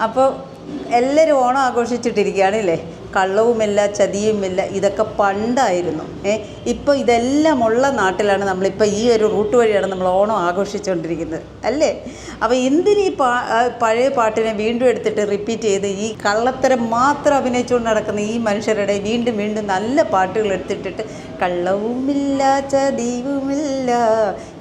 അപ്പോൾ എല്ലാവരും ഓണം ആഘോഷിച്ചിട്ടിരിക്കുകയാണ് അല്ലേ കള്ളവുമില്ല ചതിയുമില്ല ഇതൊക്കെ പണ്ടായിരുന്നു. ഏ ഇപ്പോൾ ഇതെല്ലാം ഉള്ള നാട്ടിലാണ് നമ്മളിപ്പോൾ ഈ ഒരു റൂട്ട് വഴിയാണ് നമ്മൾ ഓണം ആഘോഷിച്ചുകൊണ്ടിരിക്കുന്നത് അല്ലേ? അപ്പോൾ എന്തിന് പാ പഴയ പാട്ടിനെ വീണ്ടും എടുത്തിട്ട് റിപ്പീറ്റ് ചെയ്ത് ഈ കള്ളത്തരം മാത്രം അഭിനയിച്ചുകൊണ്ട് നടക്കുന്ന ഈ മനുഷ്യരുടെ വീണ്ടും വീണ്ടും നല്ല പാട്ടുകൾ എടുത്തിട്ടിട്ട് കള്ളവുമില്ല ചതിവുമില്ല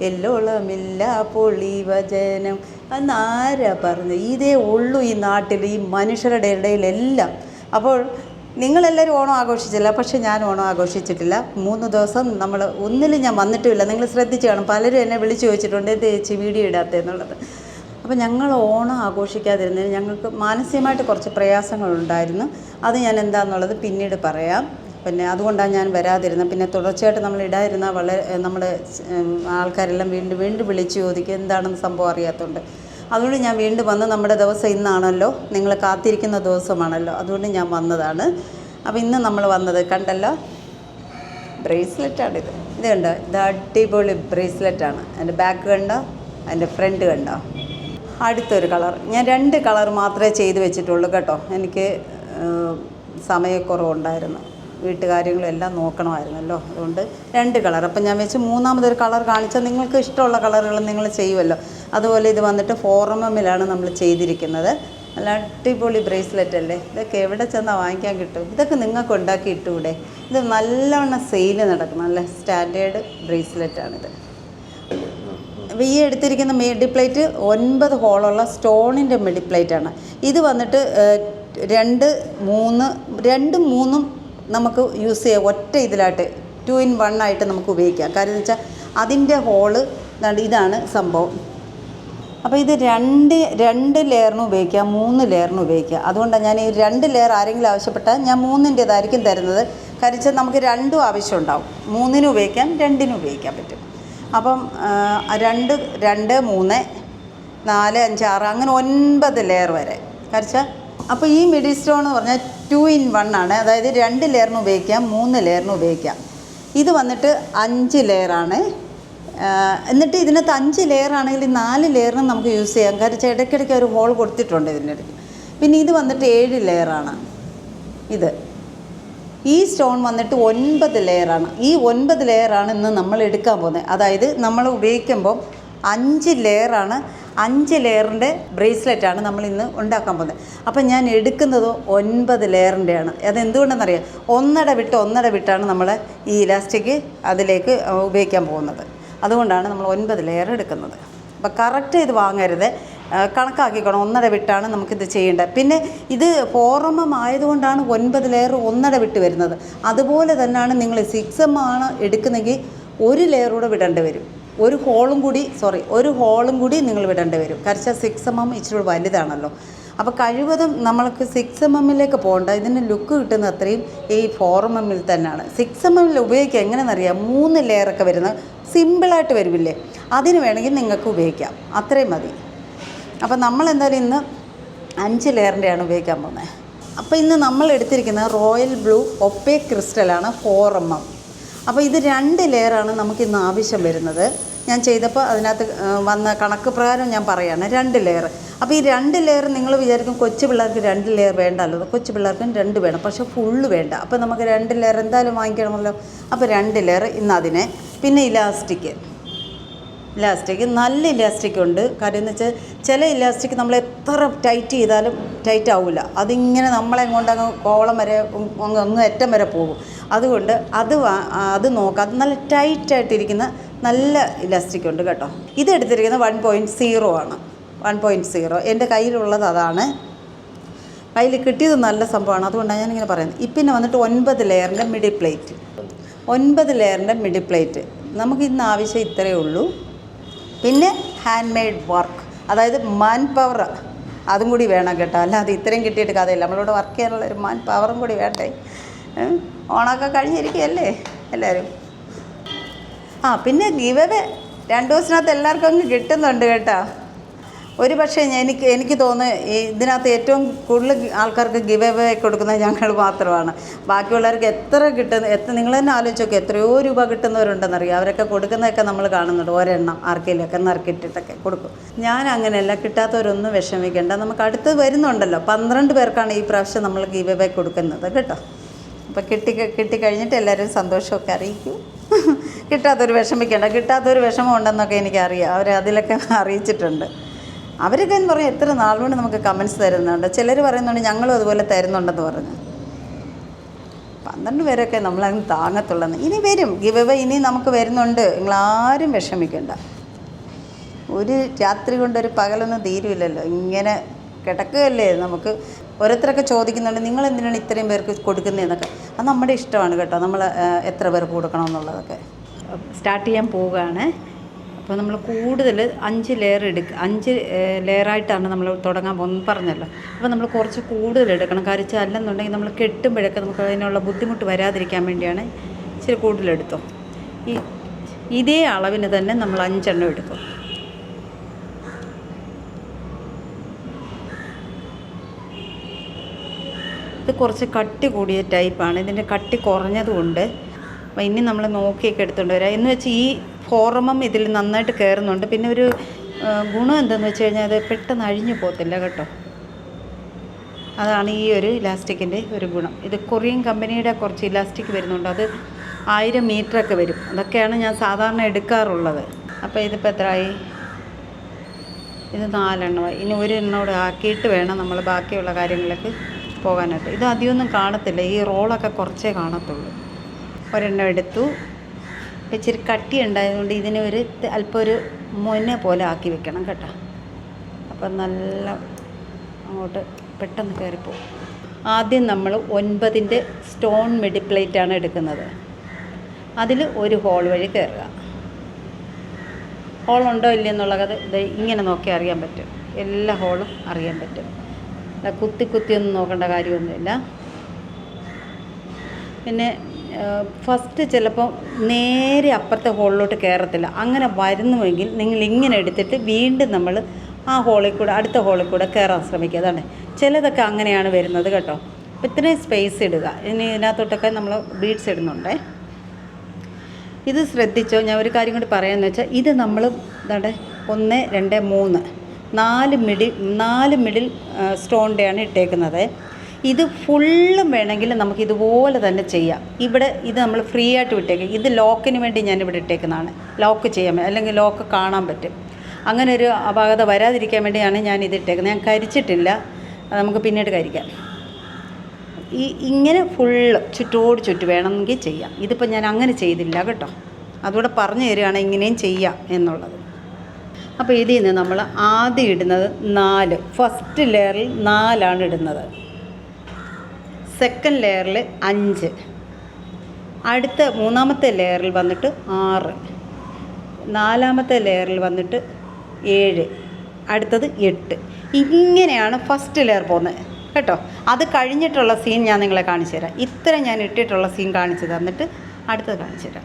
എല്ലോളമില്ല പൊളിവചനം എന്നാരാ പറഞ്ഞു? ഇതേ ഉള്ളൂ ഈ നാട്ടിൽ ഈ മനുഷ്യരുടെ ഇടയിലെല്ലാം അപ്പോൾ നിങ്ങളെല്ലാവരും ഓണം ആഘോഷിച്ചില്ല പക്ഷേ ഞാൻ ഓണം ആഘോഷിച്ചിട്ടില്ല. മൂന്ന് ദിവസം നമ്മൾ ഒന്നിലും ഞാൻ വന്നിട്ടുമില്ല. നിങ്ങൾ ശ്രദ്ധിച്ച് കാണും. പലരും എന്നെ വിളിച്ചു ചോദിച്ചിട്ടുണ്ട് എന്ത് ചേച്ചി വീഡിയോ ഇടാത്തതെന്നുള്ളത് അപ്പോൾ ഞങ്ങൾ ഓണം ആഘോഷിക്കാതിരുന്നതിന് ഞങ്ങൾക്ക് മാനസികമായിട്ട് കുറച്ച് പ്രയാസങ്ങളുണ്ടായിരുന്നു. അത് ഞാൻ എന്താണെന്നുള്ളത് പിന്നീട് പറയാം. പിന്നെ അതുകൊണ്ടാണ് ഞാൻ വരാതിരുന്നത്. പിന്നെ തുടർച്ചയായിട്ട് നമ്മൾ ഇടാതിരുന്ന വളരെ നമ്മുടെ ആൾക്കാരെല്ലാം വീണ്ടും വീണ്ടും വിളിച്ച് ചോദിക്കും എന്താണെന്ന് സംഭവം അറിയാത്തതുകൊണ്ട് അതുകൊണ്ട് ഞാൻ വീണ്ടും വന്ന് നമ്മുടെ ദിവസം ഇന്നാണല്ലോ നിങ്ങൾ കാത്തിരിക്കുന്ന ദിവസമാണല്ലോ അതുകൊണ്ട് ഞാൻ വന്നതാണ്. അപ്പോൾ ഇന്ന് നമ്മൾ വന്നത് കണ്ടല്ലോ ബ്രേസ്ലെറ്റാണിത് ഇത്. കണ്ടോ? ഇത് അടിപൊളി ബ്രേസ്ലെറ്റാണ്. അതിന്റെ ബാക്ക് കണ്ടോ? അതിന്റെ ഫ്രണ്ട് കണ്ടോ? അടുത്തൊരു കളർ. ഞാൻ രണ്ട് കളർ മാത്രമേ ചെയ്ത് വെച്ചിട്ടുള്ളൂ കേട്ടോ. എനിക്ക് സമയക്കുറവുണ്ടായിരുന്നു. വീട്ടുകാര്യങ്ങളും എല്ലാം നോക്കണമായിരുന്നല്ലോ. അതുകൊണ്ട് രണ്ട് കളർ. അപ്പം ഞാൻ വെച്ച് മൂന്നാമതൊരു കളർ കാണിച്ചാൽ നിങ്ങൾക്ക് ഇഷ്ടമുള്ള കളറുകൾ നിങ്ങൾ ചെയ്യുമല്ലോ. അതുപോലെ ഇത് വന്നിട്ട് ഫോറമിലാണ് നമ്മൾ ചെയ്തിരിക്കുന്നത്. നല്ല അടിപൊളി ബ്രേസ്ലെറ്റ് അല്ലേ? ഇതൊക്കെ എവിടെ ചെന്നാൽ വാങ്ങിക്കാൻ കിട്ടും? ഇതൊക്കെ നിങ്ങൾക്ക് ഉണ്ടാക്കി ഇട്ടുകൂടെ ഇത് നല്ലവണ്ണം സെയിൽ നടക്കും നല്ല സ്റ്റാൻഡേർഡ് ബ്രേസ്ലെറ്റാണിത്. ഈ എടുത്തിരിക്കുന്ന മെഡി പ്ലേറ്റ് ഒൻപത് ഹോളുള്ള സ്റ്റോണിന്റെ മെഡി പ്ലേറ്റ് ആണ് ഇത് വന്നിട്ട് രണ്ട് മൂന്ന് രണ്ടും മൂന്നും നമുക്ക് യൂസ് ചെയ്യാം ഒറ്റ ഇതിലായിട്ട് ടു ഇൻ വൺ ആയിട്ട് നമുക്ക് ഉപയോഗിക്കാം. കാര്യം എന്ന് വെച്ചാൽ അതിന്റെ ഹോൾ ഇതാണ് സംഭവം. അപ്പോൾ ഇത് രണ്ട് രണ്ട് ലെയറിനും ഉപയോഗിക്കാം മൂന്ന് ലെയറിനും ഉപയോഗിക്കാം. അതുകൊണ്ടാണ് ഞാൻ ഈ രണ്ട് ലെയർ ആരെങ്കിലും ആവശ്യപ്പെട്ടാൽ ഞാൻ മൂന്നിന്റേതായിരിക്കും തരുന്നത്. കരിച്ചാൽ നമുക്ക് രണ്ടും ആവശ്യം ഉണ്ടാവും മൂന്നിനും ഉപയോഗിക്കാം രണ്ടിനും ഉപയോഗിക്കാൻ പറ്റും. അപ്പം രണ്ട് രണ്ട് മൂന്ന് നാല് അഞ്ച് ആറ് അങ്ങനെ ഒൻപത് ലെയർ വരെ. കരിച്ചാൽ അപ്പോൾ ഈ മിഡിൽ സ്റ്റോൺ എന്ന് പറഞ്ഞാൽ ടു ഇൻ വൺ ആണ്. അതായത് രണ്ട് ലെയറിന് ഉപയോഗിക്കാം മൂന്ന് ലെയറിന് ഉപയോഗിക്കാം ഇത് വന്നിട്ട് അഞ്ച് ലെയറാണ് എന്നിട്ട് ഇതിനകത്ത് അഞ്ച് ലെയർ ആണെങ്കിൽ നാല് ലെയറിനും നമുക്ക് യൂസ് ചെയ്യാം. കാരണം ഇടയ്ക്കിടയ്ക്ക് ഒരു ഹോൾ കൊടുത്തിട്ടുണ്ട് ഇതിന്റെ ഇടയ്ക്ക് പിന്നെ ഇത് വന്നിട്ട് ഏഴ് ലെയറാണ് ഇത്. ഈ സ്റ്റോൺ വന്നിട്ട് ഒൻപത് ലെയറാണ് ഈ ഒൻപത് ലെയറാണ് ഇന്ന് നമ്മൾ എടുക്കാൻ പോകുന്നത്. അതായത് നമ്മൾ ഉപയോഗിക്കുമ്പോൾ അഞ്ച് ലെയറാണ് അഞ്ച് ലെയറിന്റെ ബ്രേസ്ലെറ്റാണ് നമ്മൾ ഇന്ന് ഉണ്ടാക്കാൻ പോകുന്നത്. അപ്പം ഞാൻ എടുക്കുന്നത് ഒൻപത് ലെയറിന്റെയാണ്. അതെന്തുകൊണ്ടെന്നറിയാം? ഒന്നട വിട്ട് ഒന്നട വിട്ടാണ് നമ്മൾ ഈ ഇലാസ്റ്റിക് അതിലേക്ക് ഉപയോഗിക്കാൻ പോകുന്നത്. അതുകൊണ്ടാണ് നമ്മൾ ഒൻപത് ലെയർ എടുക്കുന്നത്. അപ്പം കറക്റ്റ് ഇത് വാങ്ങരുത്. കണക്കാക്കിക്കണം. ഒന്നട വിട്ടാണ് നമുക്കിത് ചെയ്യേണ്ടത്. പിന്നെ ഇത് ഫോറമം ആയതുകൊണ്ടാണ് ഒൻപത് ലെയർ ഒന്നട വിട്ട് വരുന്നത്. അതുപോലെ തന്നെയാണ് നിങ്ങൾ സിക്സ് എം ആണ് എടുക്കുന്നെങ്കിൽ ഒരു ലെയർ കൂടെ വിടേണ്ടി വരും. ഒരു ഹോളും കൂടി സോറി ഒരു ഹോളും കൂടി നിങ്ങൾ വിടേണ്ടി വരും. കരച്ച സിക്സ് എം എം ഇച്ചിരി വലുതാണല്ലോ. അപ്പോൾ കഴിവതും നമ്മൾക്ക് സിക്സ് എം എമ്മിലേക്ക് പോകേണ്ട. ഇതിന് ലുക്ക് കിട്ടുന്ന അത്രയും ഈ ഫോർ എം എമ്മിൽ തന്നെയാണ്. സിക്സ് എം എമ്മിൽ ഉപയോഗിക്കുക എങ്ങനെയെന്നറിയാം? മൂന്ന് ലെയറൊക്കെ വരുന്ന സിമ്പിളായിട്ട് വരുമില്ലേ? അതിന് വേണമെങ്കിൽ നിങ്ങൾക്ക് ഉപയോഗിക്കാം. അത്രയും മതി. അപ്പോൾ നമ്മൾ എന്തായാലും ഇന്ന് അഞ്ച് ലെയറിന്റെയാണ് ഉപയോഗിക്കാൻ പോകുന്നത്. അപ്പോൾ ഇന്ന് നമ്മൾ എടുത്തിരിക്കുന്നത് റോയൽ ബ്ലൂ ഒപ്പേ ക്രിസ്റ്റലാണ് ഫോർ എം എം അപ്പോൾ ഇത് രണ്ട് ലെയറാണ് നമുക്ക് ഇന്ന് ആവശ്യം വരുന്നത്. ഞാൻ ചെയ്തപ്പോൾ അതിനകത്ത് വന്ന കണക്ക് പ്രകാരം ഞാൻ പറയുകയാണ് രണ്ട് ലെയർ അപ്പോൾ ഈ രണ്ട് ലെയർ നിങ്ങൾ വിചാരിക്കും കൊച്ചു പിള്ളേർക്ക് രണ്ട് ലെയർ വേണ്ടല്ലോ. കൊച്ചു പിള്ളേർക്കും രണ്ട് വേണം. പക്ഷേ ഫുള്ള് വേണ്ട. അപ്പോൾ നമുക്ക് രണ്ട് ലെയർ എന്തായാലും വാങ്ങിക്കണമല്ലോ. അപ്പോൾ രണ്ട് ലെയർ ഇന്ന് അതിനെ. പിന്നെ ഇലാസ്റ്റിക്. ഇലാസ്റ്റിക് നല്ല ഇലാസ്റ്റിക് ഉണ്ട്. കാര്യം എന്ന് വെച്ചാൽ ചില ഇലാസ്റ്റിക് നമ്മൾ എത്ര ടൈറ്റ് ചെയ്താലും ടൈറ്റ് ആവില്ല അതിങ്ങനെ നമ്മളെ കൊണ്ട് അങ്ങ് കോളം വരെ അങ്ങ് അങ്ങ് അറ്റം വരെ പോകും. അതുകൊണ്ട് അത് അത് നോക്കാം. അത് നല്ല ടൈറ്റായിട്ടിരിക്കുന്ന നല്ല ഇലാസ്റ്റിക് ഉണ്ട് കേട്ടോ. ഇത് എടുത്തിരിക്കുന്നത് വൺ പോയിന്റ് സീറോ ആണ്. One point zero. എന്റെ കയ്യിലുള്ളത് അതാണ്. കയ്യിൽ കിട്ടിയത് നല്ല സംഭവമാണ്. അതുകൊണ്ടാണ് ഞാനിങ്ങനെ പറയുന്നത്. ഇപ്പിന്നെ വന്നിട്ട് ഒൻപത് ലെയറിന്റെ മിഡിൽ പ്ലേറ്റ്. ഒൻപത് ലെയറിന്റെ മിഡിൽ പ്ലേറ്റ്. നമുക്ക് ഇന്ന് ആവശ്യം ഇത്രയേ ഉള്ളൂ. പിന്നെ ഹാൻഡ് മെയ്ഡ് വർക്ക് അതായത് മാൻ പവർ അതും കൂടി വേണം കേട്ടോ. അല്ലാതെ ഇത്രയും കിട്ടിയിട്ട് കഥയില്ല. നമ്മളിവിടെ വർക്ക് ചെയ്യാനുള്ള ഒരു മാൻ പവറും കൂടി വേണ്ടേ? ഓണമൊക്കെ കഴിഞ്ഞിരിക്കുകയല്ലേ എല്ലാവരും ആ പിന്നെ ഗിവവേ രണ്ട് ദിവസത്തിനകത്ത് എല്ലാവർക്കും അങ്ങ് കിട്ടുന്നുണ്ട് കേട്ടോ. ഒരു പക്ഷേ എനിക്ക് എനിക്ക് തോന്നുന്നു ഇതിനകത്ത് ഏറ്റവും കൂടുതൽ ആൾക്കാർക്ക് ഗിവ് അവേ കൊടുക്കുന്നത് ഞങ്ങൾ മാത്രമാണ്. ബാക്കിയുള്ളവർക്ക് എത്ര കിട്ടുന്ന എത്ര നിങ്ങൾ തന്നെ ആലോചിച്ച് നോക്കി എത്രയോ രൂപ കിട്ടുന്നവരുണ്ടെന്നറിയാം? അവരൊക്കെ കൊടുക്കുന്നതൊക്കെ നമ്മൾ കാണുന്നുണ്ട്. ഒരെണ്ണം ആർക്കെങ്കിലുമൊക്കെ നറുക്കിട്ടിട്ടൊക്കെ കൊടുക്കും. ഞാൻ അങ്ങനെയല്ല കിട്ടാത്തവരൊന്നും വിഷമിക്കേണ്ട. നമുക്ക് അടുത്ത് വരുന്നുണ്ടല്ലോ. പന്ത്രണ്ട് പേർക്കാണ് ഈ പ്രാവശ്യം നമ്മൾ ഗിവ് അവേ കൊടുക്കുന്നത് കേട്ടോ. അപ്പോൾ കിട്ടി കിട്ടിക്കഴിഞ്ഞിട്ട് എല്ലാവരും സന്തോഷമൊക്കെ അറിയിക്കും. കിട്ടാത്തൊരു വിഷമിക്കേണ്ട. കിട്ടാത്തൊരു വിഷമം ഉണ്ടെന്നൊക്കെ എനിക്കറിയാം. അവർ അതിലൊക്കെ അറിയിച്ചിട്ടുണ്ട്. അവരൊക്കെ എന്ന് പറയും എത്ര നാൾ കൊണ്ട് നമുക്ക് കമൻസ് തരുന്നുണ്ട്? ചിലർ പറയുന്നുണ്ട് ഞങ്ങളും അതുപോലെ തരുന്നുണ്ടെന്ന് പറഞ്ഞു. പന്ത്രണ്ട് പേരൊക്കെ നമ്മളങ്ങ് താങ്ങത്തുള്ളത് ഇനി വരും. ഗിവ് അവേ ഇനി നമുക്ക് വരുന്നുണ്ട്. നിങ്ങളാരും വിഷമിക്കണ്ട. ഒരു രാത്രി കൊണ്ടൊരു പകലൊന്നും തീരുമില്ലല്ലോ ഇങ്ങനെ കിടക്കുകയല്ലേ നമുക്ക്. ഓരോരുത്തരൊക്കെ ചോദിക്കുന്നുണ്ട് നിങ്ങൾ എന്തിനാണ് ഇത്രയും പേർക്ക് കൊടുക്കുന്നതെന്നൊക്കെ അത് നമ്മുടെ ഇഷ്ടമാണ് കേട്ടോ. നമ്മൾ എത്ര പേർക്ക് കൊടുക്കണം എന്നുള്ളതൊക്കെ സ്റ്റാർട്ട് ചെയ്യാൻ പോവുകയാണ്. അപ്പോൾ നമ്മൾ കൂടുതൽ അഞ്ച് ലെയർ എടുക്കുക അഞ്ച് ലെയറായിട്ടാണ് നമ്മൾ തുടങ്ങാൻ പോകുന്നത് പറഞ്ഞല്ലോ. അപ്പോൾ നമ്മൾ കുറച്ച് കൂടുതൽ എടുക്കണം. കാര്യം അല്ലെന്നുണ്ടെങ്കിൽ നമ്മൾ കെട്ടുമ്പോഴൊക്കെ നമുക്ക് അതിനുള്ള ബുദ്ധിമുട്ട് വരാതിരിക്കാൻ വേണ്ടിയാണ് ഇച്ചിരി കൂടുതൽ എടുത്തോ ഈ ഇതേ അളവിന് തന്നെ നമ്മൾ അഞ്ചെണ്ണം എടുക്കും. ഇത് കുറച്ച് കട്ടി കൂടിയ ടൈപ്പാണ് ഇതിന്റെ കട്ടി കുറഞ്ഞതുകൊണ്ട് അപ്പോൾ ഇനി നമ്മൾ നോക്കിയൊക്കെ എടുത്തുകൊണ്ട് വരാം. എന്ന് വെച്ച് ഈ ഫോറമം ഇതിൽ നന്നായിട്ട് കയറുന്നുണ്ട്. പിന്നെ ഒരു ഗുണം എന്തെന്ന് വെച്ച് കഴിഞ്ഞാൽ അത് പെട്ടെന്ന് അഴിഞ്ഞു പോകത്തില്ല കേട്ടോ. അതാണ് ഈ ഒരു ഇലാസ്റ്റിക്കിന്റെ ഒരു ഗുണം. ഇത് കൊറിയൻ കമ്പനിയുടെ കുറച്ച് ഇലാസ്റ്റിക് വരുന്നുണ്ട്. അത് ആയിരം മീറ്ററൊക്കെ വരും. അതൊക്കെയാണ് ഞാൻ സാധാരണ എടുക്കാറുള്ളത്. അപ്പോൾ ഇതിപ്പോൾ എത്രയായി ഇത് നാലെണ്ണമായി ഇനി ഒരു എണ്ണോട് ആക്കിയിട്ട് വേണം നമ്മൾ ബാക്കിയുള്ള കാര്യങ്ങളിലേക്ക് പോകാനായിട്ട്. ഇത് അധികമൊന്നും കാണത്തില്ല. ഈ റോളൊക്കെ കുറച്ചേ കാണത്തുള്ളൂ. ഒരെണ്ണം എടുത്തു. ഇച്ചിരി കട്ടി ഉണ്ടായതുകൊണ്ട് ഇതിനെ ഒരു അല്പം ഒരു മൊന പോലെ ആക്കി വെക്കണം കേട്ടോ. അപ്പം നല്ല അങ്ങോട്ട് പെട്ടെന്ന് കയറിപ്പോവും ആദ്യം നമ്മൾ ഒൻപതിന്റെ സ്റ്റോൺ മെഡി പ്ലേറ്റാണ് എടുക്കുന്നത്. അതിൽ ഒരു ഹോൾ വഴി കയറുക. ഹോൾ ഉണ്ടോ ഇല്ലയെന്നുള്ളത് ഇത് ഇങ്ങനെ നോക്കി അറിയാൻ പറ്റും. എല്ലാ ഹോളും അറിയാൻ പറ്റും. കുത്തി കുത്തിയൊന്നും നോക്കേണ്ട കാര്യമൊന്നുമില്ല. പിന്നെ ഫസ്റ്റ് ചിലപ്പോൾ നേരെ അപ്പുറത്തെ ഹോളിലോട്ട് കയറത്തില്ല അങ്ങനെ വരുന്നുവെങ്കിൽ നിങ്ങൾ ഇങ്ങനെ എടുത്തിട്ട് വീണ്ടും നമ്മൾ ആ ഹോളിൽ കൂടെ അടുത്ത ഹോളിൽ കൂടെ കയറാൻ ശ്രമിക്കുക. അതാണ്. ചിലതൊക്കെ അങ്ങനെയാണ് വരുന്നത് കേട്ടോ. അപ്പോൾ ഇത്രയും സ്പേസ് ഇടുക. ഇനി ഇതിനകത്തോട്ടൊക്കെ നമ്മൾ ബീഡ്സ് ഇടുന്നുണ്ടേ. ഇത് ശ്രദ്ധിച്ചോ? ഞാൻ ഒരു കാര്യം കൂടി പറയാമെന്ന് വെച്ചാൽ ഇത് നമ്മൾ ഇതാണ്ട് ഒന്ന് രണ്ട് മൂന്ന് നാല് മിഡിൽ നാല് മിഡിൽ സ്റ്റോണിന്റെയാണ് ഇട്ടേക്കുന്നത്. ഇത് ഫുള്ളും വേണമെങ്കിൽ നമുക്ക് ഇതുപോലെ തന്നെ ചെയ്യാം. ഇവിടെ ഇത് നമ്മൾ ഫ്രീ ആയിട്ട് വിട്ടേക്കും. ഇത് ലോക്കിന് വേണ്ടി ഞാൻ ഇവിടെ ഇട്ടേക്കുന്നതാണ്. ലോക്ക് ചെയ്യാൻ അല്ലെങ്കിൽ ലോക്ക് കാണാൻ പറ്റും. അങ്ങനെ ഒരു അപാകത വരാതിരിക്കാൻ വേണ്ടിയാണ് ഞാൻ ഇത് ഇട്ടേക്കുന്നത്. ഞാൻ കരിച്ചിട്ടില്ല. നമുക്ക് പിന്നീട് കരിക്കാം. ഈ ഇങ്ങനെ ഫുള്ള് ചുറ്റോട് ചുറ്റ് വേണമെങ്കിൽ ചെയ്യാം. ഇതിപ്പോൾ ഞാൻ അങ്ങനെ ചെയ്തില്ല കേട്ടോ. അതുകൂടെ പറഞ്ഞു തരികയാണ് ഇങ്ങനെയും ചെയ്യാം എന്നുള്ളത്. അപ്പോൾ ഇതിൽ നിന്ന് നമ്മൾ ആദ്യം ഇടുന്നത് നാല്. ഫസ്റ്റ് ലെയറിൽ നാലാണ് ഇടുന്നത്. സെക്കൻഡ് ലെയറിൽ അഞ്ച്. അടുത്ത മൂന്നാമത്തെ ലെയറിൽ വന്നിട്ട് ആറ്. നാലാമത്തെ ലെയറിൽ വന്നിട്ട് ഏഴ്. അടുത്തത് എട്ട്. ഇങ്ങനെയാണ് ഫസ്റ്റ് ലെയർ പോകുന്നത് കേട്ടോ? അത് കഴിഞ്ഞിട്ടുള്ള സീൻ ഞാൻ നിങ്ങളെ കാണിച്ചു തരാം. ഇത്ര ഞാൻ ഇട്ടിട്ടുള്ള സീൻ കാണിച്ചു തന്നിട്ട് അടുത്തത് കാണിച്ചു തരാം.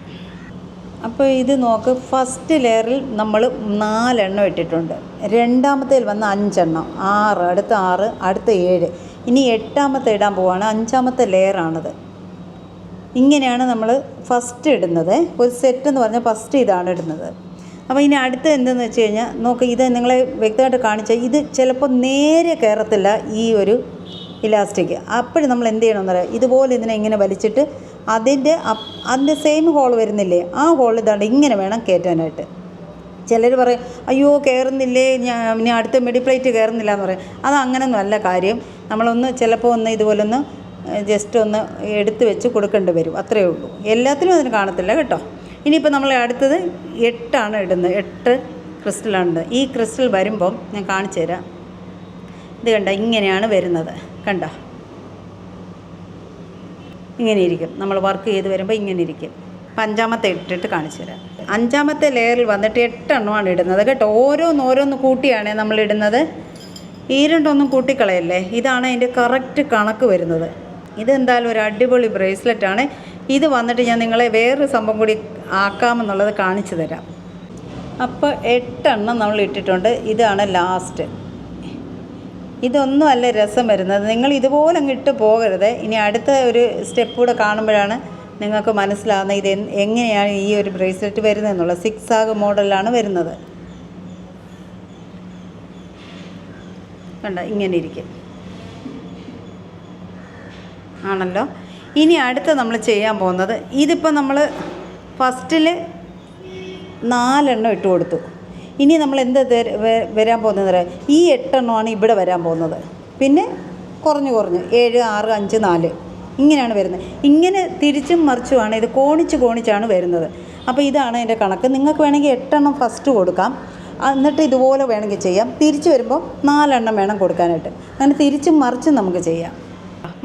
അപ്പോൾ ഇത് നോക്ക് ഫസ്റ്റ് ലെയറിൽ നമ്മൾ നാലെണ്ണം ഇട്ടിട്ടുണ്ട്. രണ്ടാമത്തേൽ വന്ന് അഞ്ചെണ്ണം. ആറ് അടുത്ത ആറ് അടുത്ത ഏഴ്. ഇനി എട്ടാമത്തെ ഇടാൻ പോവാണ്. അഞ്ചാമത്തെ ലെയറാണത് ഇങ്ങനെയാണ് നമ്മൾ ഫസ്റ്റ് ഇടുന്നത്. ഒരു സെറ്റ് എന്ന് പറഞ്ഞാൽ ഫസ്റ്റ് ഇതാണ് ഇടുന്നത്. അപ്പോൾ ഇനി അടുത്ത എന്തെന്ന് വെച്ച് കഴിഞ്ഞാൽ നോക്ക് ഇത് നിങ്ങളെ വ്യക്തമായിട്ട് കാണിച്ചാൽ ഇത് ചിലപ്പോൾ നേരെ കയറത്തില്ല ഈ ഒരു ഇലാസ്റ്റിക് അപ്പോഴും നമ്മൾ എന്ത് ചെയ്യണമെന്ന് പറയാം ഇതുപോലെ ഇതിനെ ഇങ്ങനെ വലിച്ചിട്ട് അതിന്റെ അതിന്റെ സെയിം ഹോൾ വരുന്നില്ലേ? ആ ഹോൾ ഇതാണ്ട് ഇങ്ങനെ വേണം കയറ്റാനായിട്ട്. ചിലർ പറയും അയ്യോ കയറുന്നില്ലേ? ഞാൻ ഇനി അടുത്ത മെഡിപ്ലേറ്റ് കയറുന്നില്ല എന്ന് പറയും. അത് അങ്ങനെയൊന്നും അല്ല കാര്യം. നമ്മളൊന്ന് ചിലപ്പോൾ ഒന്ന് ഇതുപോലൊന്ന് ജസ്റ്റ് ഒന്ന് എടുത്ത് വെച്ച് കൊടുക്കേണ്ടി വരും. അത്രയേ ഉള്ളൂ. എല്ലാത്തിനും അതിന് കാണത്തില്ല കേട്ടോ. ഇനിയിപ്പോൾ നമ്മൾ അടുത്തത് എട്ടാണ് ഇടുന്നത്. എട്ട് ക്രിസ്റ്റലാണ്. ഈ ക്രിസ്റ്റൽ വരുമ്പോൾ ഞാൻ കാണിച്ചു തരാം. ഇത് കണ്ട? ഇങ്ങനെയാണ് വരുന്നത്. കണ്ട? ഇങ്ങനെ ഇരിക്കും. നമ്മൾ വർക്ക് ചെയ്ത് വരുമ്പോൾ ഇങ്ങനെ ഇരിക്കും. അഞ്ചാമത്തെ ഇട്ടിട്ട് കാണിച്ചു തരാം. അഞ്ചാമത്തെ ലെയറിൽ വന്നിട്ട് എട്ടെണ്ണമാണ് ഇടുന്നത് കേട്ടോ. ഓരോന്ന് ഓരോന്ന് കൂട്ടിയാണ് നമ്മൾ ഇടുന്നത്. ഈ രണ്ടൊന്നും കൂട്ടിക്കളയല്ലേ? ഇതാണ് അതിന്റെ കറക്റ്റ് കണക്ക് വരുന്നത്. ഇതെന്തായാലും ഒരു അടിപൊളി ബ്രേസ്ലെറ്റ് ആണ്. ഇത് വന്നിട്ട് ഞാൻ നിങ്ങളെ വേറൊരു സംഭവം കൂടി ആക്കാമെന്നുള്ളത് കാണിച്ചു തരാം. അപ്പോൾ എട്ടെണ്ണം നമ്മൾ ഇട്ടിട്ടുണ്ട്. ഇതാണ് ലാസ്റ്റ് ഇതൊന്നും അല്ല രസം വരുന്നത്. നിങ്ങൾ ഇതുപോലെ അങ്ങ് ഇട്ട് പോകരുത്. ഇനി അടുത്ത ഒരു സ്റ്റെപ്പ് കൂടെ കാണുമ്പോഴാണ് നിങ്ങൾക്ക് മനസ്സിലാകുന്നത് ഇത് എങ്ങനെയാണ് ഈ ഒരു ബ്രേസ്ലെറ്റ് വരുന്നതെന്നുള്ളത്. സിക്സ് ആഗ് മോഡലാണ് വരുന്നത്. കണ്ട ഇങ്ങനെ ഇരിക്കും. ആണല്ലോ? ഇനി അടുത്ത നമ്മൾ ചെയ്യാൻ പോകുന്നത് ഇതിപ്പോൾ നമ്മൾ ഫസ്റ്റിൽ നാലെണ്ണം ഇട്ട് കൊടുത്തു. ഇനി നമ്മൾ എന്ത് വരാൻ പോകുന്നത്? ഈ എട്ടെണ്ണമാണ് ഇവിടെ വരാൻ പോകുന്നത്. പിന്നെ കുറഞ്ഞു കുറഞ്ഞു ഏഴ് ആറ് അഞ്ച് നാല്. ഇങ്ങനെയാണ് വരുന്നത്. ഇങ്ങനെ തിരിച്ചും മറിച്ചുമാണ് ഇത് കോണിച്ച് കോണിച്ചാണ് വരുന്നത്. അപ്പോൾ ഇതാണ് അതിന്റെ കണക്ക്. നിങ്ങൾക്ക് വേണമെങ്കിൽ എട്ടെണ്ണം ഫസ്റ്റ് കൊടുക്കാം. എന്നിട്ട് ഇതുപോലെ വേണമെങ്കിൽ ചെയ്യാം. തിരിച്ചു വരുമ്പോൾ നാലെണ്ണം വേണം കൊടുക്കാനായിട്ട്. അങ്ങനെ തിരിച്ചും മറിച്ചും നമുക്ക് ചെയ്യാം.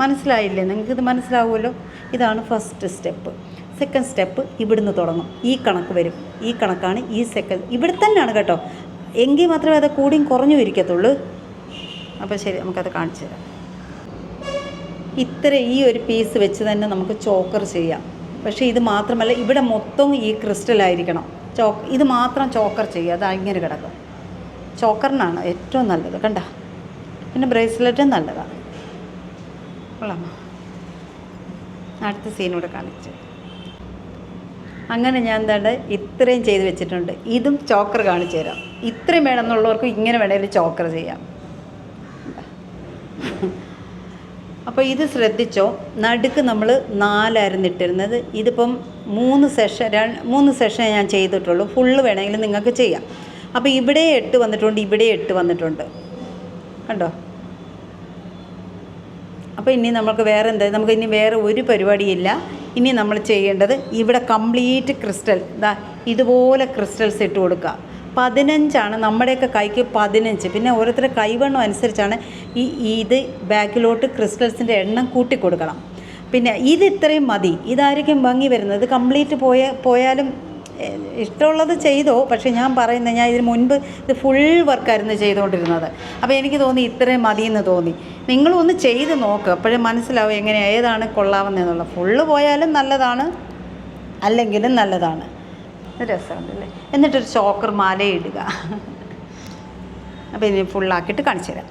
മനസ്സിലായില്ലേ? നിങ്ങൾക്ക് ഇത് മനസ്സിലാവുമല്ലോ? ഇതാണ് ഫസ്റ്റ് സ്റ്റെപ്പ് സെക്കൻഡ് സ്റ്റെപ്പ് ഇവിടുന്ന് തുടങ്ങും. ഈ കണക്ക് വരും. ഈ കണക്കാണ് ഈ സെക്കൻഡ് ഇവിടെ തന്നെയാണ് കേട്ടോ. എങ്കിൽ മാത്രമേ അത് കൂടിയും കുറഞ്ഞു ഇരിക്കത്തുള്ളൂ. അപ്പോൾ ശരി നമുക്കത് കാണിച്ചു തരാം. ഇത്ര ഈ ഒരു പീസ് വെച്ച് തന്നെ നമുക്ക് ചോക്കർ ചെയ്യാം. പക്ഷേ ഇത് മാത്രമല്ല ഇവിടെ മൊത്തം ഈ ക്രിസ്റ്റലായിരിക്കണം ചോക്ക് ഇത് മാത്രം ചോക്കർ ചെയ്യുക. അത് ഇങ്ങനെ കിടക്കും. ചോക്കറിനാണ് ഏറ്റവും നല്ലത്. കണ്ട? പിന്നെ ബ്രേസ്ലെറ്റും നല്ലതാണ് കൊള്ളാമോ അടുത്ത സീനൂടെ കാണിച്ച്. അങ്ങനെ ഞാൻ എന്താണ്ട് ഇത്രയും ചെയ്ത് വെച്ചിട്ടുണ്ട്. ഇതും ചോക്കർ കാണിച്ചു തരാം. ഇത്രയും വേണമെന്നുള്ളവർക്ക് ഇങ്ങനെ വേണമെങ്കിൽ ചോക്കർ ചെയ്യാം. അപ്പോൾ ഇത് ശ്രദ്ധിച്ചോ? നടുക്ക് നമ്മൾ നാലായിരുന്നു ഇട്ടിരുന്നത്. ഇതിപ്പം മൂന്ന് സെഷൻ മൂന്ന് സെഷൻ ഞാൻ ചെയ്തിട്ടുള്ളൂ. ഫുള്ള് വേണമെങ്കിൽ നിങ്ങൾക്ക് ചെയ്യാം. അപ്പോൾ ഇവിടെ എട്ട് വന്നിട്ടുണ്ട് ഇവിടെ എട്ട് വന്നിട്ടുണ്ട്. കണ്ടോ? അപ്പോൾ ഇനി നമുക്ക് വേറെ എന്താ നമുക്ക് ഇനി വേറെ ഒരു പരിപാടിയില്ല. ഇനി നമ്മൾ ചെയ്യേണ്ടത് ഇവിടെ കംപ്ലീറ്റ് ക്രിസ്റ്റൽ ഇതാ ഇതുപോലെ ക്രിസ്റ്റൽസ് ഇട്ട് കൊടുക്കുക. പതിനഞ്ചാണ്. നമ്മുടെയൊക്കെ കൈക്ക് പതിനഞ്ച്. പിന്നെ ഓരോരുത്തരുടെ കൈവണ്ണം അനുസരിച്ചാണ് ഈ ഇത് ബാക്കിലോട്ട് ക്രിസ്റ്റൽസിന്റെ എണ്ണം കൂട്ടി കൊടുക്കണം പിന്നെ ഇത് ഇത്രയും മതി. ഇതായിരിക്കും ഭംഗി വരുന്നത്. കംപ്ലീറ്റ് പോയ പോയാലും ഇഷ്ടമുള്ളത് ചെയ്തോ. പക്ഷേ ഞാൻ പറയുന്നത് ഞാൻ ഇതിന് മുൻപ് ഇത് ഫുൾ വർക്കായിരുന്നു ചെയ്തുകൊണ്ടിരുന്നത്. അപ്പോൾ എനിക്ക് തോന്നി ഇത്രയും മതിയെന്ന് തോന്നി. നിങ്ങളും ഒന്ന് ചെയ്ത് നോക്ക്. അപ്പോഴും മനസ്സിലാവും എങ്ങനെയാണ് ഏതാണ് കൊള്ളാവുന്നതെന്നുള്ളത് ഫുള്ള് പോയാലും നല്ലതാണ് അല്ലെങ്കിലും നല്ലതാണ്. രസമുണ്ടല്ലേ? എന്നിട്ടൊരു ചോക്കർ മാല ഇടുക അപ്പോൾ ഇനി ഫുള്ളാക്കിയിട്ട് കാണിച്ചു തരാം.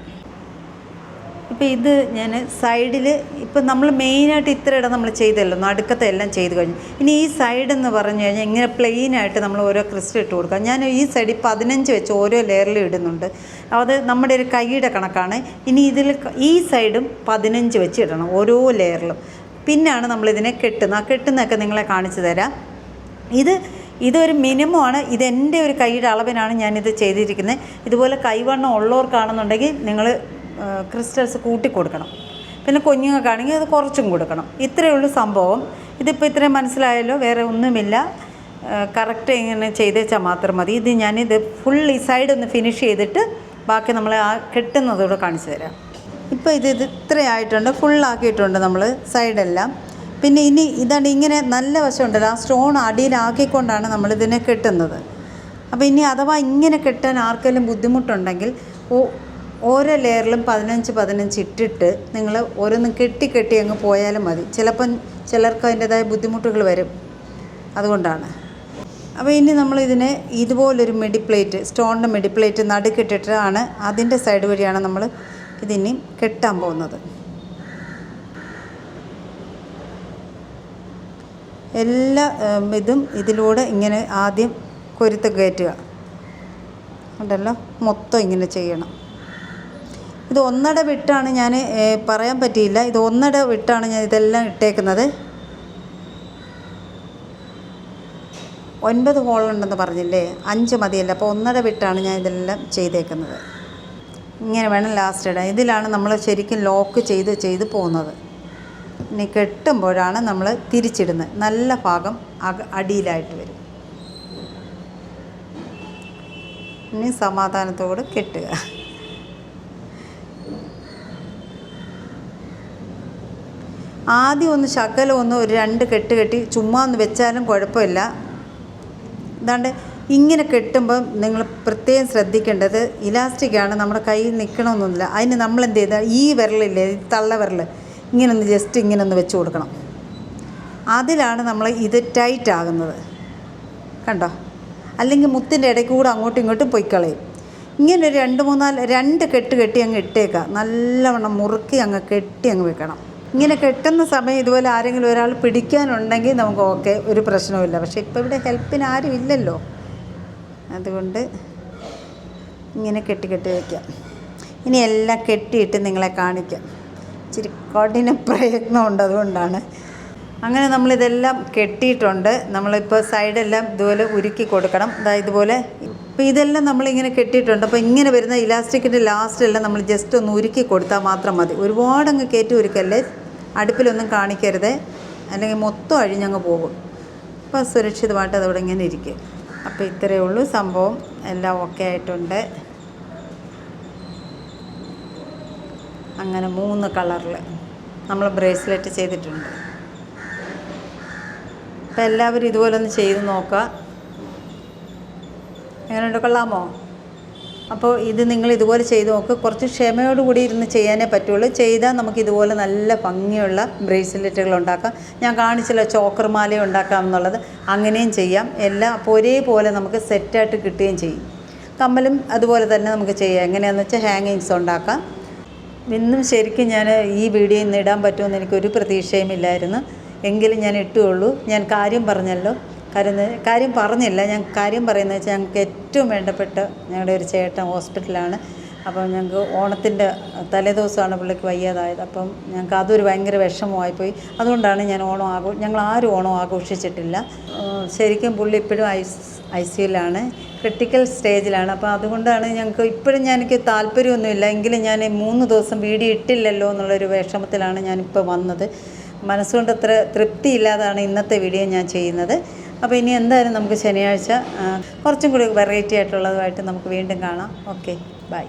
ഇപ്പോൾ ഇത് ഞാൻ സൈഡിൽ ഇപ്പം നമ്മൾ മെയിനായിട്ട് ഇത്ര ഇടം നമ്മൾ ചെയ്തല്ലോ. നടുക്കത്തെ എല്ലാം ചെയ്ത് കഴിഞ്ഞു. ഇനി ഈ സൈഡ് എന്ന് പറഞ്ഞു കഴിഞ്ഞാൽ ഇങ്ങനെ പ്ലെയിനായിട്ട് നമ്മൾ ഓരോ ക്രിസ്റ്റൽ ഇട്ട് കൊടുക്കുക ഞാൻ ഈ സൈഡിൽ പതിനഞ്ച് വെച്ച് ഓരോ ലെയറിലും ഇടുന്നുണ്ട്. അത് നമ്മുടെ ഒരു കൈയുടെ കണക്കാണ്. ഇനി ഇതിൽ ഈ സൈഡും പതിനഞ്ച് വെച്ച് ഇടണം ഓരോ ലെയറിലും പിന്നാണ് നമ്മളിതിനെ കെട്ടുന്നത്. ആ കെട്ടുന്നതൊക്കെ നിങ്ങളെ കാണിച്ചു തരാം. ഇത് ഇതൊരു മിനിമമാണ്. ഇത് എന്റെ ഒരു കൈയുടെ അളവിനാണ് ഞാനിത് ചെയ്തിരിക്കുന്നത്. ഇതുപോലെ കൈവണ്ണം ഉള്ളവർക്കാണെന്നുണ്ടെങ്കിൽ നിങ്ങൾ ക്രിസ്റ്റൽസ് കൂട്ടി കൊടുക്കണം. പിന്നെ കുഞ്ഞുങ്ങൾക്കാണെങ്കിൽ അത് കുറച്ചും കൊടുക്കണം. ഇത്രയേ ഉള്ളൂ സംഭവം. ഇതിപ്പോൾ ഇത്രയും മനസ്സിലായല്ലോ വേറെ ഒന്നുമില്ല. കറക്റ്റ് ഇങ്ങനെ ചെയ്തേച്ചാൽ മാത്രം മതി. ഇത് ഞാനിത് ഫുൾ ഈ സൈഡ് ഒന്ന് ഫിനിഷ് ചെയ്തിട്ട് ബാക്കി നമ്മൾ ആ കെട്ടുന്നതോടെ കാണിച്ചു തരാം. ഇപ്പോൾ ഇത് ഇത് ഇത്രയായിട്ടുണ്ട്. ഫുള്ളാക്കിയിട്ടുണ്ട് നമ്മൾ സൈഡെല്ലാം പിന്നെ ഇനി ഇതാണ് ഇങ്ങനെ നല്ല വശമുണ്ടല്ലോ ആ സ്റ്റോൺ അടിയിലാക്കിക്കൊണ്ടാണ് നമ്മളിതിനെ കെട്ടുന്നത്. അപ്പോൾ ഇനി അഥവാ ഇങ്ങനെ കെട്ടാൻ ആർക്കെങ്കിലും ബുദ്ധിമുട്ടുണ്ടെങ്കിൽ ഓരോ ലെയറിലും പതിനഞ്ച് പതിനഞ്ച് ഇട്ടിട്ട് നിങ്ങൾ ഓരോന്നും കെട്ടി കെട്ടി അങ്ങ് പോയാലും മതി. ചിലപ്പം ചിലർക്ക് അതിന്റെതായ ബുദ്ധിമുട്ടുകൾ വരും. അതുകൊണ്ടാണ്. അപ്പോൾ ഇനി നമ്മൾ ഇതിനെ ഇതുപോലൊരു മെഡിപ്ലേറ്റ് സ്റ്റോണിന്റെ മെഡിപ്ലേറ്റ് നടുക്കിട്ടിട്ടാണ് അതിന്റെ സൈഡ് വഴിയാണ് നമ്മൾ ഇതിനി കെട്ടാൻ പോകുന്നത്. എല്ലാ ഇതും ഇതിലൂടെ ഇങ്ങനെ ആദ്യം കൊരുത്ത് കയറ്റുക. ഉണ്ടല്ലോ? മൊത്തം ഇങ്ങനെ ചെയ്യണം. ഇത് ഒന്നട വിട്ടാണ് ഞാൻ പറയാൻ പറ്റിയില്ല. ഇത് ഒന്നട വിട്ടാണ് ഞാൻ ഇതെല്ലാം ഇട്ടേക്കുന്നത്. ഒൻപത് ഹോളുണ്ടെന്ന് പറഞ്ഞില്ലേ? അഞ്ച് മതിയല്ല? അപ്പോൾ ഒന്നര വിട്ടാണ് ഞാൻ ഇതെല്ലാം ചെയ്തേക്കുന്നത്. ഇങ്ങനെ വേണം ലാസ്റ്റ് ഇടാൻ. ഇതിലാണ് നമ്മൾ ശരിക്കും ലോക്ക് ചെയ്ത് ചെയ്ത് പോകുന്നത്. കെട്ടുമ്പോഴാണ് നമ്മൾ തിരിച്ചിടുന്നത്. നല്ല ഭാഗം അക അടിയിലായിട്ട് വരും. ഇനി സമാധാനത്തോട് കെട്ടുക. ആദ്യം ഒന്ന് ശകലം ഒന്ന് ഒരു രണ്ട് കെട്ട് കെട്ടി ചുമ്മാ ഒന്ന് വെച്ചാലും കുഴപ്പമില്ല. ഇതാണ്ട് ഇങ്ങനെ കെട്ടുമ്പം നിങ്ങൾ പ്രത്യേകം ശ്രദ്ധിക്കേണ്ടത് ഇലാസ്റ്റിക്കാണ് നമ്മുടെ കയ്യിൽ നിൽക്കണമെന്നൊന്നുമില്ല അതിന് നമ്മൾ എന്ത് ചെയ്താൽ ഈ വിരലില്ലേ തള്ള വിരൽ ഇങ്ങനെ ഒന്ന് ജസ്റ്റ് ഇങ്ങനെ ഒന്ന് വെച്ച് കൊടുക്കണം. അതിലാണ് നമ്മൾ ഇത് ടൈറ്റ് ആകുന്നത്. കണ്ടോ? അല്ലെങ്കിൽ മുത്തിന്റെ ഇടയ്ക്ക് കൂടെ അങ്ങോട്ടും ഇങ്ങോട്ടും പൊയ്ക്കളയും ഇങ്ങനെ ഒരു രണ്ട് മൂന്നാൽ രണ്ട് കെട്ട് കെട്ടി അങ്ങ് ഇട്ടേക്കാം. നല്ലവണ്ണം മുറുക്കി അങ്ങ് കെട്ടി അങ്ങ് വെക്കണം. ഇങ്ങനെ കെട്ടുന്ന സമയം ഇതുപോലെ ആരെങ്കിലും ഒരാൾ പിടിക്കാനുണ്ടെങ്കിൽ നമുക്ക് ഓക്കെ ഒരു പ്രശ്നവുമില്ല പക്ഷേ ഇപ്പോൾ ഇവിടെ ഹെൽപ്പിന് ആരും ഇല്ലല്ലോ. അതുകൊണ്ട് ഇങ്ങനെ കെട്ടി കെട്ടി വയ്ക്കാം ഇനി എല്ലാം കെട്ടിയിട്ട് നിങ്ങളെ കാണിക്കാം. ഇച്ചിരി കഠിന പ്രയത്നമുണ്ട് അതുകൊണ്ടാണ്. അങ്ങനെ നമ്മളിതെല്ലാം കെട്ടിയിട്ടുണ്ട്. നമ്മളിപ്പോൾ സൈഡെല്ലാം ഇതുപോലെ ഉരുക്കി കൊടുക്കണം. അതായത് ഇതുപോലെ. ഇപ്പം ഇതെല്ലാം നമ്മളിങ്ങനെ കെട്ടിയിട്ടുണ്ട്. അപ്പോൾ ഇങ്ങനെ വരുന്ന ഇലാസ്റ്റിക്കിന്റെ ലാസ്റ്റെല്ലാം നമ്മൾ ജസ്റ്റ് ഒന്ന് ഉരുക്കി കൊടുത്താൽ മാത്രം മതി. ഒരുപാടങ്ങ് കയറ്റി ഉരുക്കല്ലേ? അടുപ്പിലൊന്നും കാണിക്കരുത്. അല്ലെങ്കിൽ മൊത്തം അഴിഞ്ഞങ്ങ് പോകും. അപ്പോൾ സുരക്ഷിതമായിട്ട് അതവിടെ ഇങ്ങനെ ഇരിക്കും. അപ്പോൾ ഇത്രയേ ഉള്ളൂ സംഭവം. എല്ലാം ഓക്കെ ആയിട്ടുണ്ട്. അങ്ങനെ മൂന്ന് കളറിൽ നമ്മൾ ബ്രേസ്ലെറ്റ് ചെയ്തിട്ടുണ്ട്. അപ്പം എല്ലാവരും ഇതുപോലെ ഒന്ന് ചെയ്ത് നോക്കുക എങ്ങനെയുണ്ട് കൊള്ളാമോ? അപ്പോൾ ഇത് നിങ്ങൾ ഇതുപോലെ ചെയ്ത് നോക്ക്. കുറച്ച് ക്ഷമയോടുകൂടി ഇരുന്ന് ചെയ്യാനേ പറ്റുള്ളൂ. ചെയ്താൽ നമുക്ക് ഇതുപോലെ നല്ല ഭംഗിയുള്ള ബ്രേസ്ലെറ്റുകൾ ഉണ്ടാക്കാം. ഞാൻ കാണിച്ചില്ല ചോക്കർ മാല ഉണ്ടാക്കാം എന്നുള്ളത്. അങ്ങനെയും ചെയ്യാം. എല്ലാം അപ്പോൾ ഒരേപോലെ നമുക്ക് സെറ്റായിട്ട് കിട്ടുകയും ചെയ്യും. കമ്മലും അതുപോലെ തന്നെ നമുക്ക് ചെയ്യാം. എങ്ങനെയാണെന്ന് വെച്ചാൽ ഹാങ്ങിങ്സ് ഉണ്ടാക്കാം. ഇന്നും ശരിക്കും ഞാൻ ഈ വീഡിയോ ഇന്ന് ഇടാൻ പറ്റുമെന്ന് എനിക്കൊരു പ്രതീക്ഷയും ഇല്ലായിരുന്നു എങ്കിലും ഞാൻ ഇട്ടുള്ളൂ ഞാൻ കാര്യം പറഞ്ഞല്ലോ. കാര്യം കാര്യം പറഞ്ഞില്ല. ഞാൻ കാര്യം പറയുന്നത് വെച്ചാൽ ഞങ്ങൾക്ക് ഏറ്റവും വേണ്ടപ്പെട്ട ഞങ്ങളുടെ ഒരു ചേട്ടൻ ഹോസ്പിറ്റലാണ് അപ്പം ഞങ്ങൾക്ക് ഓണത്തിന്റെ തലേദിവസമാണ് പുള്ളിക്ക് വയ്യാതായത്. അപ്പം ഞങ്ങൾക്ക് അതൊരു ഭയങ്കര വിഷമമായിപ്പോയി. അതുകൊണ്ടാണ് ഞാൻ ഓണം ആഘോ ഞങ്ങൾ ആരും ഓണം ആഘോഷിച്ചിട്ടില്ല. ശരിക്കും പുള്ളി ഇപ്പോഴും ഐ ഐ സിയിലാണ് ക്രിട്ടിക്കൽ സ്റ്റേജിലാണ് അപ്പോൾ അതുകൊണ്ടാണ് ഞങ്ങൾക്ക് ഇപ്പോഴും ഞാൻ എനിക്ക് താല്പര്യമൊന്നുമില്ല. എങ്കിലും ഞാൻ മൂന്ന് ദിവസം വീഡിയോ ഇട്ടില്ലല്ലോ എന്നുള്ളൊരു വിഷമത്തിലാണ് ഞാനിപ്പോൾ വന്നത്. മനസ്സുകൊണ്ട് അത്ര തൃപ്തിയില്ലാതാണ് ഇന്നത്തെ വീഡിയോ ഞാൻ ചെയ്യുന്നത്. അപ്പോൾ ഇനി എന്തായാലും നമുക്ക് ശനിയാഴ്ച കുറച്ചും കൂടി വെറൈറ്റി ആയിട്ടുള്ളതുമായിട്ട് നമുക്ക് വീണ്ടും കാണാം. Okay bye